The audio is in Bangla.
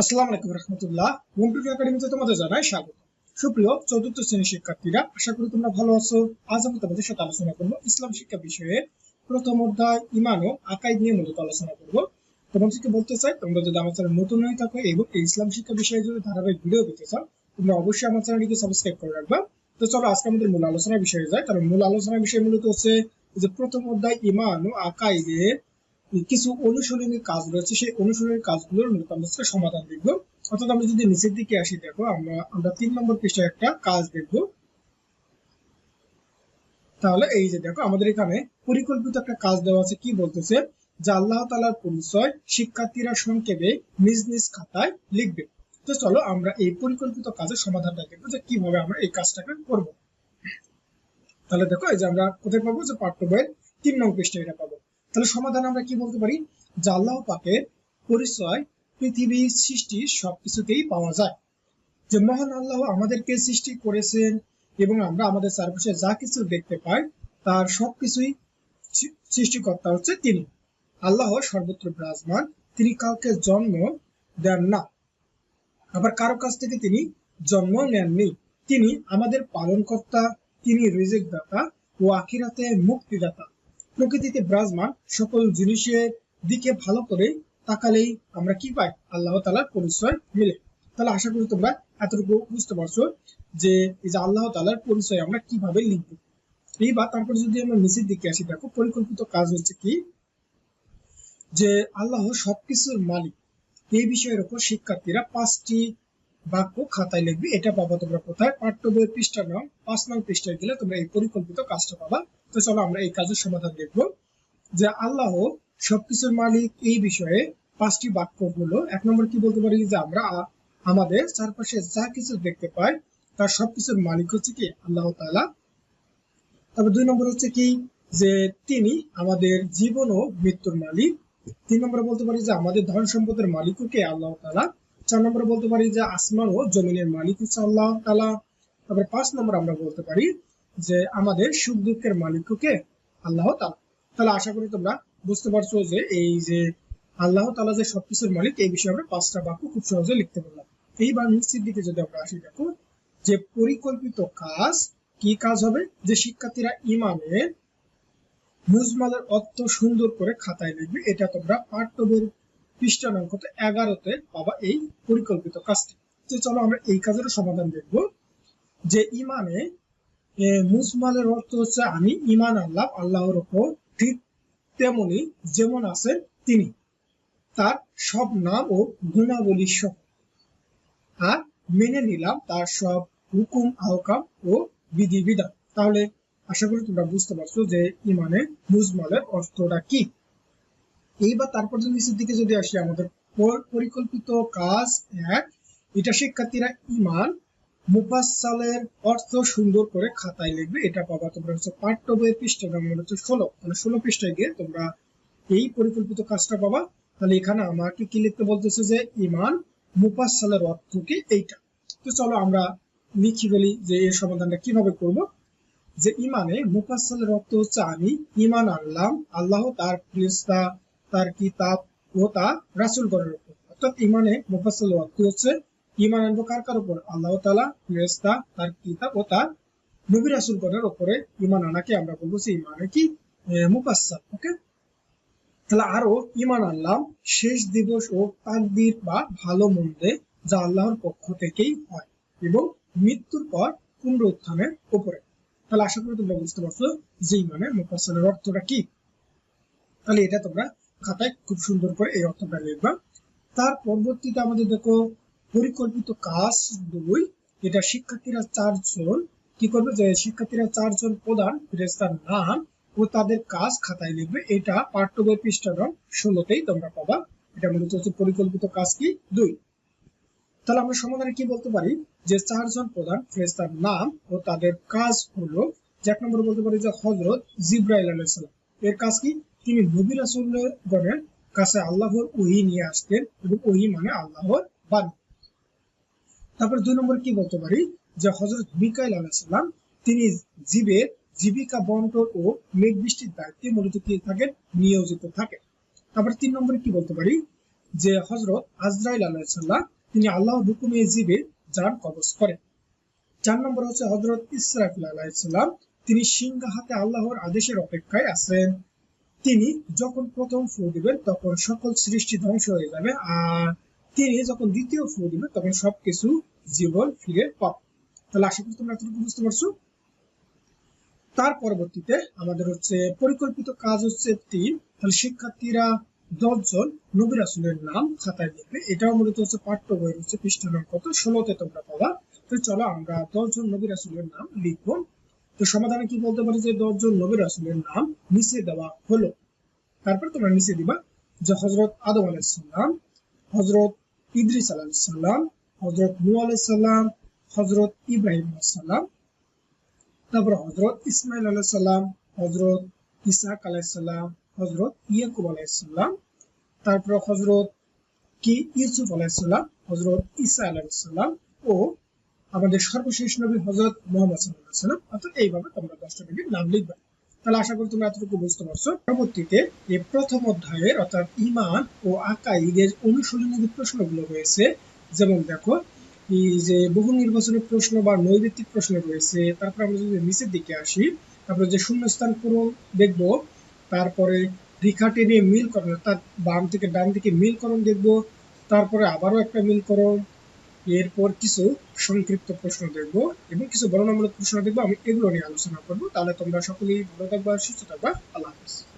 আসসালামু আলাইকুম রহমতুল্লাহ। মন্টুরি একাডেমিতে তোমাদের জানাই স্বাগত। সুপ্রিয় চতুর্থ শ্রেণির শিক্ষার্থীরা, আশা করি তোমরা ভালো আছো। আজ আমি তোমাদের সাথে আলোচনা করব ইসলাম শিক্ষা বিষয়ে। প্রথম অধ্যায়, ইমান ও আকাইদ নিয়ে মূলত আলোচনা করব। তোমাদেরকে বলতে চাই, তোমরা যদি আমার চ্যানেল নতুন হয়ে থাকো এবং এই ইসলাম শিক্ষা বিষয়ে যদি ধারাবাহিক ভিডিও পেতে চাও, তোমরা অবশ্যই আমার চ্যানেলটিকে সাবস্ক্রাইব করে রাখবা। তো চলো, আজকে আমাদের মূল আলোচনার বিষয়ে যাই। কারণ মূল আলোচনার বিষয় মূলত হচ্ছে যে প্রথম অধ্যায়, ইমান ও আকাইদের কিছু অনুশীলনী কাজ রয়েছে, সেই অনুশীলনী কাজগুলোর মূলত আমরা সমাধান দেখব। অর্থাৎ আমরা যদি নিচের দিকে আসি, দেখো, আমরা আমরা তিন নম্বর পৃষ্ঠায় একটা কাজ দেখব। তাহলে এই যে দেখো, আমাদের এখানে পরিকল্পিত একটা কাজ দেওয়া আছে, কি বলতেছে? যে আল্লাহ তালার পরিচয় শিক্ষার্থীরা সংক্ষেপে নিজ নিজ খাতায় লিখবে। তো চলো আমরা এই পরিকল্পিত কাজের সমাধানটা দেখব, যে কীভাবে আমরা এই কাজটাকে করব। তাহলে দেখো, এই যে আমরা কোথায় পাবো? যে পাঠ্য বইয়ের তিন নং পৃষ্ঠায় এটা পাবো। তাহলে সমাধান আমরা কি বলতে পারি? যে আল্লাহ পাকের পরিচয়, পৃথিবীর সৃষ্টি সবকিছুতেই পাওয়া যায়। যে মহান আল্লাহ আমাদেরকে সৃষ্টি করেছেন এবং আমরা আমাদের চারপাশে যা কিছু দেখতে পাই, তার সবকিছুই সৃষ্টিকর্তা হচ্ছে তিনি। আল্লাহ সর্বত্র বিরাজমান, তিনি কাউকে জন্ম দেন না। আবার কারও কাছ থেকে তিনি জন্ম নেননি। তিনি আমাদের পালনকর্তা, তিনি রিজিক দাতা ও আখিরাতে মুক্তিদাতা। প্রকৃতিতে বিরাজমান, সকল জিনিসের দিকে ভালো করে তাকালেই আমরা কি পাই? আল্লাহ তালার পরিচয় মিলে। তাহলে আশা করি তোমরা এতটুকু বুঝতে পারছ যে, এই যে আল্লাহ তালার পরিচয় আমরা কীভাবে লিখব। এইবার তারপর যদি আমরা নিচের দিকে আসি, দেখো পরিকল্পিত কাজ হচ্ছে কি? যে আল্লাহ সবকিছুর মালিক। এই বিষয়ের উপর শিক্ষার্থীরা পাঁচটি বাক্য খাতায় লিখবে। এটা পাবো তোমরা কোথায়? পাঠ্য বইয়ের পৃষ্ঠা নাম, পাঁচ নং পৃষ্ঠায় গেলে তোমরা এই পরিকল্পিত কাজটা পাবা। তো চলো আমরা এই কাজের সমাধান দেখব যে আল্লাহ সবকিছুর মালিক এই বিষয়ে পাঁচটি বাক্য হলো এক নম্বর কি বলতে পারি? যে আমরা আমাদের চারপাশে যা কিছু দেখতে পাই, তার সবকিছুর মালিক হচ্ছে কি? আল্লাহ তাআলা। তারপর দুই নম্বর হচ্ছে কি? যে তিনি আমাদের জীবন ও মৃত্যুর মালিক। তিন নম্বরে বলতে পারি যে আমাদের ধন সম্পদের মালিকও কে? আল্লাহ তাআলা। চার নম্বরে বলতে পারি যে আসমান ও জমিনের মালিক হচ্ছে আল্লাহ তাআলা। তারপর পাঁচ নম্বর আমরা বলতে পারি যে আমাদের সুখ দুঃখের মালিকও কে আল্লাহ তাআলা তাহলে আশা করি তোমরা বুঝতে পারছ যে এই যে আল্লাহ তালা যে সবকিছুর মালিক, এই বিষয়ে আমরা পাঁচটা বাক্য খুব সহজে লিখতে পারলাম। এইবার নিচের দিকে যদি আমরা আসি, দেখো যে পরিকল্পিত কাজ কি কাজ হবে? যে শিক্ষার্থীরা ইমানের মুজমালের অর্থ সুন্দর করে খাতায় লিখবে, এটা তোমরা পাঠ্য বইয়ের পৃষ্ঠা অঙ্কতে এগারোতে পাবা এই পরিকল্পিত কাজটি। তো চলো আমরা এই কাজের সমাধান দেখব। যে ইমানে মুজমালের অর্থ হচ্ছে আমি ইমান আল্লাহ আল্লাহর উপর ঠিক তেমনি যেমন আছেন তিনি। তার সব নাম ও গুণাবলী সহ আর মেনে নিলাম তার সব হুকুম, আহকাম ও বিধিবিধান। তাহলে আশা করি তোমরা বুঝতে পারছ যে ইমানের মুজমালের অর্থটা কি। এইবার তারপর নিচের দিকে যদি আসি, আমাদের পরিকল্পিত কাজ এক। এটা শিক্ষার্থীরা ইমান মুফাসালের অর্থ সুন্দর করে খাতায় লিখবে। এটা পাবা তোমরা হচ্ছে পাঠ্য বইয়ের পৃষ্ঠা নম্বর হচ্ছে ষোলো। মানে ষোলো পৃষ্ঠায় গিয়ে তোমরা এই পরিকল্পিত কাজটা পাবা। তাহলে এখানে আমাকে কি লিখতে বলতেছে যে, ইমান মুফাসালের অর্থ কি এইটা? তো চলো আমরা লিখি বলি যে এর সমাধানটা কীভাবে করব। যে ইমানে মুফাসালের অর্থ হচ্ছে, আমি ইমান আনলাম, আল্লাহ তার ফেরেশতা, তার কিতাব ও তার রাসূলগণের উপর। অর্থাৎ ইমানে মুফাসালের অর্থ হচ্ছে ইমান আনব কার কার উপর? আল্লাহ তালা ফেরেশতা, তার কিতাব ও তার নবী রাসূলগণের উপরে ইমান আনাকে আমরা বলব যে ইমানে কি? মুফাসাল ওকে? তাহলে আরও ইমান আনলাম, শেষ দিবস ও তাকদির বা ভালো মন্দে যা আল্লাহর পক্ষ থেকেই হয় এবং মৃত্যুর পর পুনরুত্থানের উপরে। তাহলে আশা করি তোমরা বুঝতে পারছ যে মানে মুফাসসালের অর্থটা কি। তাহলে এটা তোমরা খাতায় খুব সুন্দর করে এই অর্থটা লিখবা। তার পরবর্তীতে আমাদের দেখো পরিকল্পিত কাজ দুই এটা শিক্ষার্থীরা চারজন, কি করবে যে শিক্ষার্থীরা চারজন প্রধান ফেরেস্তার নাম ও তাদের কাজ খাতায় লিখবে। এটা পাঠ্য বই পৃষ্ঠা নং ষোলোতেই তোমরা পাবা। এটা মূলত হচ্ছে পরিকল্পিত কাজ কি? দুই। তাহলে আমরা সমাধানে কি বলতে পারি? যে চারজন প্রধান ফেরেস্তার নাম ও তাদের কাজ হলো, যে এক নম্বর বলতে পারি যে হজরত জিব্রাইল আলাইসালাম এর কাজ কি? তিনি নবী রাসূলগণের কাছে আল্লাহর ওহি নিয়ে আসতেন এবং ওহি মানে আল্লাহর বাণী। তারপর দুই নম্বর কি বলতে পারি? যে হজরত মিকাইল আলাইসালাম তিনি জীবের জীবিকা বন্টন ও মেঘ বৃষ্টির দায়িত্বে মূলত কি থাকেন? নিয়োজিত থাকেন। তারপর তিন নম্বরে কি বলতে পারি? যে হজরত আজরাইল আলাইসাল্লাম তিনি আল্লাহর হুকুমে জীবে যান কবজ করেন। চার নম্বর হচ্ছে হজরত ইসরাফিল আলাইসাল্লাম তিনি সিংহ হাতে আল্লাহর আদেশের অপেক্ষায় আছেন। তিনি যখন প্রথম ফু দিবেন, তখন সকল সৃষ্টি ধ্বংস হয়ে যাবে। আর তিনি যখন দ্বিতীয় ফু দিবেন, তখন সবকিছু জীবন ফিরে পাবে তাহলে আশা করি তোমরা এতটুকু বুঝতে পারছ। তার পরবর্তীতে আমাদের হচ্ছে পরিকল্পিত কাজ হচ্ছে তিন। তাহলে শিক্ষার্থীরা দশজন নাম খাতায় লিখবে। এটাও মূলত হচ্ছে পাঠ্য বইয়ের হচ্ছে পৃষ্ঠা নম্বর কত? ষোলোতে তোমরা পাবা। তো চলো আমরা দশজন নবী রাসুলের নাম লিখব। তো সমাধানে কি বলতে পারি যে দশজন নবী রাসুলের নাম নিচে দেওয়া হলো? তারপর তোমরা নিচে দিবা যে হজরত আদম আলাইসাল্লাম হজরত ইদ্রিস হজরত নু আলাইসাল্লাম হজরত ইব্রাহিম আলাইসাল্লাম তারপর হজরত ইসমাইল আলাইসাল্লাম হজরত ইসাক আলাইসাল্লাম হজরত ইয়াকুব আলাইসাল্লাম তারপর হজরত কি? ইউসুফ আলাইসাল্লাম হজরত ইসা আলাইসাল্লাম ও আমাদের সর্বশেষ নবী হজরত মোহাম্মদ সাল্লাম। অর্থাৎ এইভাবে তোমরা দশটা নবীর নাম লিখবে। তাহলে আশা করি তোমরা এতটুকু বুঝতে পারছ। পরবর্তীতে এই প্রথম অধ্যায়ের অর্থাৎ ইমান ও আকাইদের অনুশীলনী প্রশ্নগুলো রয়েছে যেমন দেখো, এই যে বহু নির্বাচনী প্রশ্ন বা নৈবিত্তিক প্রশ্ন রয়েছে, তারপর আমরা যদি নিচের দিকে আসি, তারপরে যে শূন্যস্থান পূরণ দেখব, তারপরে রেখা টেনে মিলকরণ অর্থাৎ বাম থেকে ডান দিকে মিলকরণ দেখব, তারপরে আবারও একটা মিলকরণ এরপর কিছু সংক্ষিপ্ত প্রশ্ন দেখব এবং কিছু বর্ণনামূলক প্রশ্ন দেখব, আমি এগুলো নিয়ে আলোচনা করব। তাহলে তোমরা সকলেই ভালো থাকবা, সুস্থ থাকবা, আল্লাহ হাফিজ।